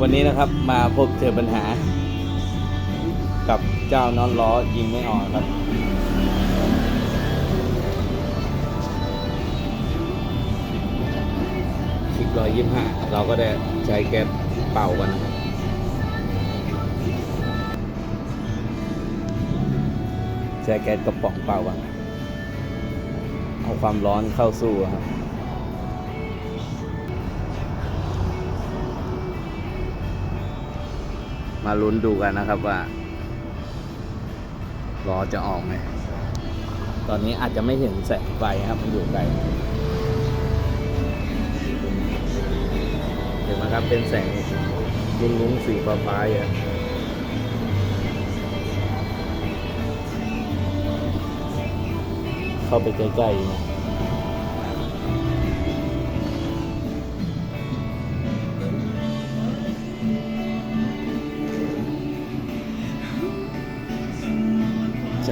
วันนี้นะครับมาพบเจอปัญหา กับเจ้าน้อนล้อยิงไม่ออกครับ คลิกร้อยยี่ห้าเราก็ได้ใช้แก๊สเป่ากันนะครับใช้แก๊สกระป๋องเป่ากันเอาความร้อนเข้าสู้ครับ มาลุ้นดูกันนะครับว่าล้อจะออกไหมตอนนี้อาจจะไม่เห็นแสงไฟครับ มันอยู่ไกลเห็นไหมครับเป็นแสงลุงลุงๆสีฟ้าฟ้าๆอะเข้าไปใกล้ๆนะ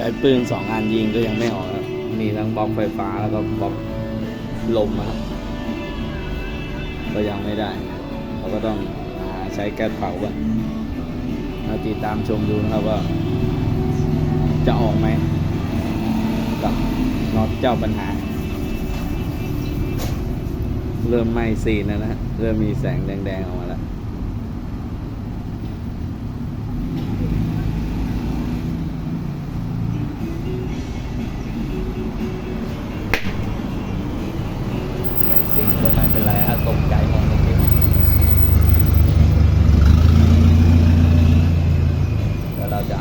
ใช้ปืนสองอันยิงก็ยังไม่ออกครับมีทั้งบล็อกไฟฟ้าแล้วก็บล็อกลมนะครับก็ยังไม่ได้ เราก็ต้องหาใช้แก๊สเผาก่อนมาติดตามชมดูนะครับว่า จะออกไหมกับน็อตเจ้าปัญหา เริ่มไหม้ซีนแล้วนะ เริ่มมีแสงแดงๆออกมา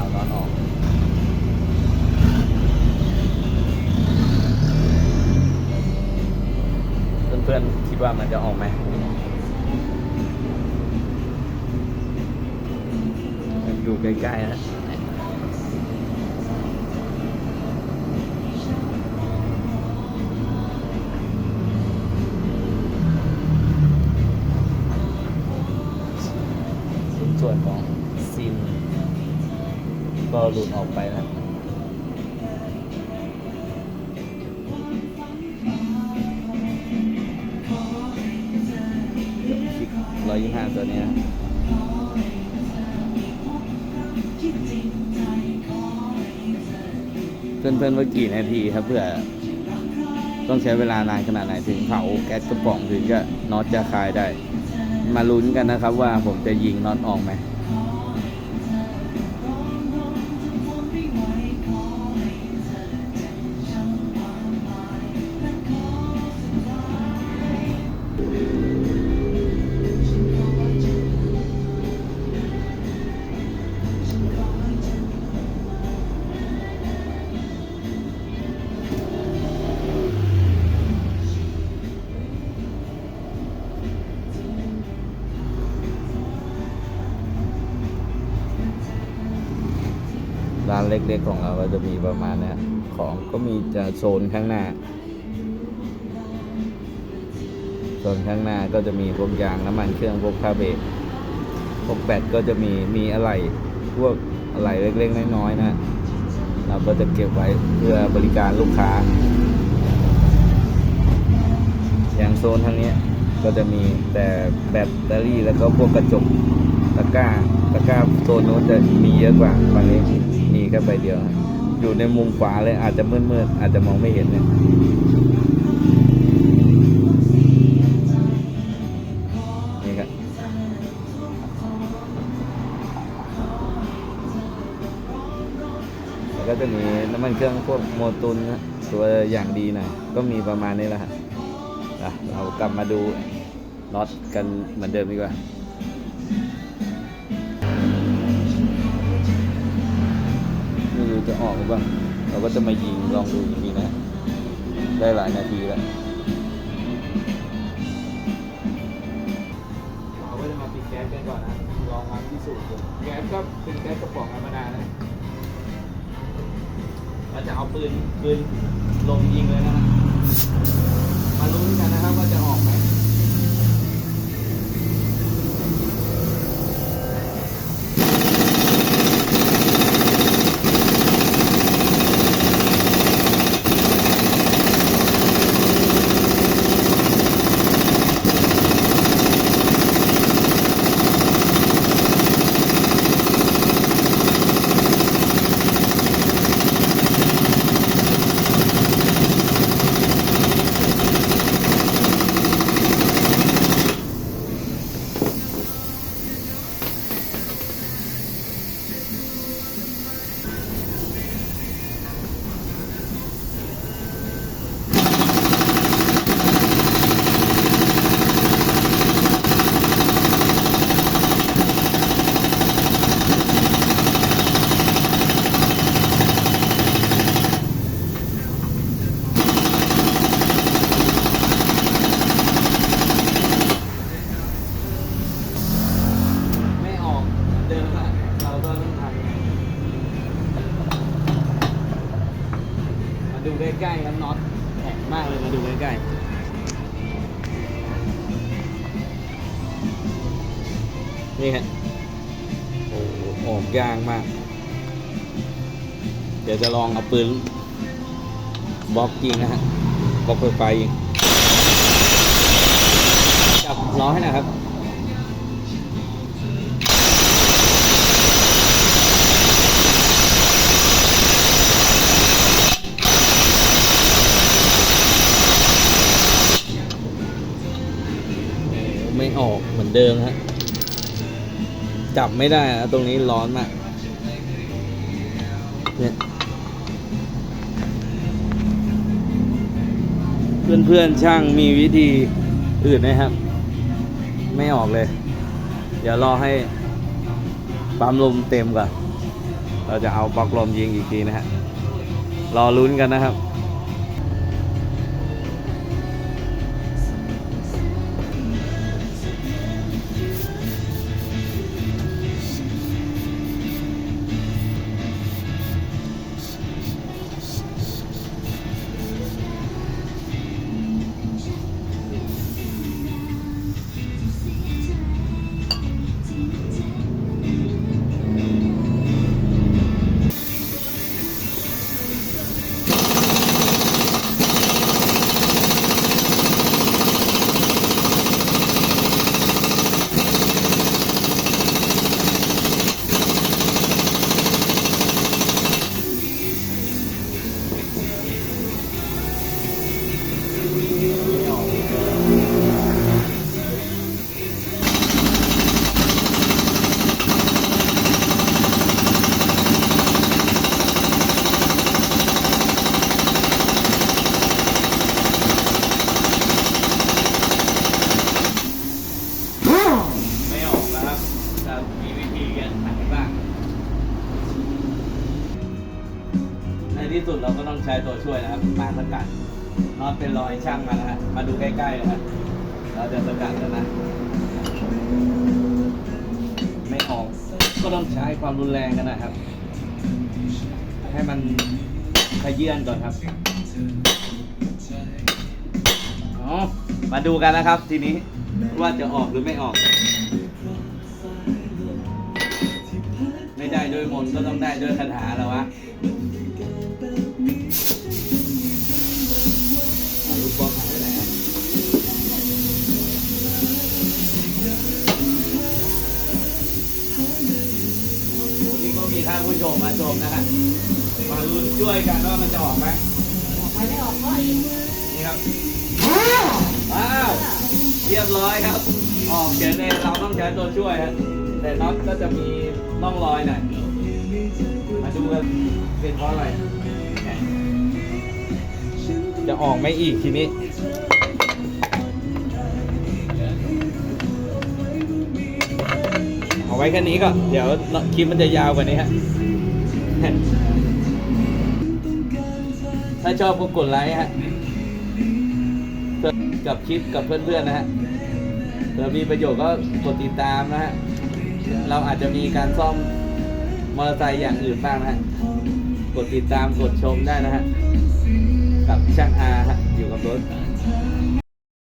าวเราจะเอนออกเพื่อนๆคิดว่ามันจะออกไหมอยู่ใกล้ๆนะ หลุดออกไปแล้วร้อยยี่ห้าตัวนี้ยเพื่อนๆว่ากี่นาทีครับเพื่อ ต้องใช้เวลานานขนาดไหนถึงเผาแก๊สกระป๋องถึงจะน็อตจะคลายได้ มาลุ้นกันนะครับว่าผมจะยิงน็อตออกไหม เล็กๆของเราก็จะมีประมาณนี้ของก็มีจะโซนข้างหน้า โซนข้างหน้าก็จะมีพวกยางน้ำมันเครื่องพวกคาเบรกพวกแบตก็จะมีมีอะไรพวกอะไรเล็กๆน้อยๆนะเราก็จะเก็บไว้เพื่อบริการลูกค้า อย่างโซนทางนี้ก็จะมีแต่แบตเตอรี่แล้วก็พวกกระจกตะกร้าตะกร้าโซนโน้นจะมีเยอะกว่าฝั่งนี้มี แค่ใบเดียว อยู่ในมุมขวาเลยอาจจะมืดๆอาจจะมองไม่เห็นเนี่ยนี่ครับแล้วก็จะมีน้ำมันเครื่องพวกโมตุนนะตัวอย่างดีหน่อยก็มีประมาณนี้แหละฮะอะเรากลับมาดูน็อตกันเหมือนเดิมดีกว่าูจะออกหรือเปล่าเราก็จะมายิงลองดูอีกทีนะ ได้หลายนาทีแล้วเราก็จะมาปิดแก๊สกันก่อนนะลองมาพิสูจน์ดูแก๊สก็เป็นแก๊สกระป๋องธรรมดานะเราจะเอาปืนปืนลงยิงเลยนะมาลุ้นกันนะครับว่าจะออกไหม ดูใกล้ๆครับน็อตแข็งมากเลยมาดูใกล้ๆนี่ฮะโอ้โหออกยางมาก เดี๋ยวจะลองเอาปืนบล็อกยิงนะฮะบล็อกไฟไฟยิงจับล้อให้นะครับ มือนเดิมฮะจับไม่ได้นะตรงนี้ร้อนมากเนี่ยเพื่อนๆช่างมีวิธีอื่นไหมครับ ไม่ออกเลย เดี๋ยวรอให้ปั๊มลมเต็มก่อน เราจะเอาปลั๊กลมยิงอีกทีนะฮะรอลุ้นกันนะครับ ช้ตัวช่วยนะครับมาสกัดน็อตเป็นรอยช่างมานะฮะมาดูใกล้ๆนะครับเราจะสกัดแล้วนะ ไม่ออกก็ต้องใช้ความรุนแรงกันนะครับ ให้มันขยื่นก่อนครับอมาดูกันนะครับทีนี้ว่าจะออกหรือไม่ออก ไม่ได้ด้วยมนก็ต้องได้ด้วยคาถาแล้ววะ ก็มีท่านผู้ชมมาชมนะฮะมาลุ้นช่วยกันว่ามันจะออกไหมไม่ได้ออกเพราะอีกนี่ครับว้าวเรียบร้อยครับ ออกเขียนเองเราต้องใช้ตัวช่วยครับแต่น็อตก็จะมีร่องรอยหน่อยมาดูกันเป็นเพราะอะไรจะออกไหม่อีกทีนี้ ว้แค่นี้ก่อนเดี๋ยวคลิปมันจะยาวกว่านี้ฮะถ้าชอบก็กดไลค์ฮะกับคลิปกับเพื่อนๆนะฮะเผื่อมีประโยชน์ก็กดติดตามนะฮะ เราอาจจะมีการซ่อมมอเตอร์ไซค์อย่างอื่นบ้างนะฮะ กดติดตามกดชมได้นะฮะ กับช่างอาฮะ อยู่กับรถ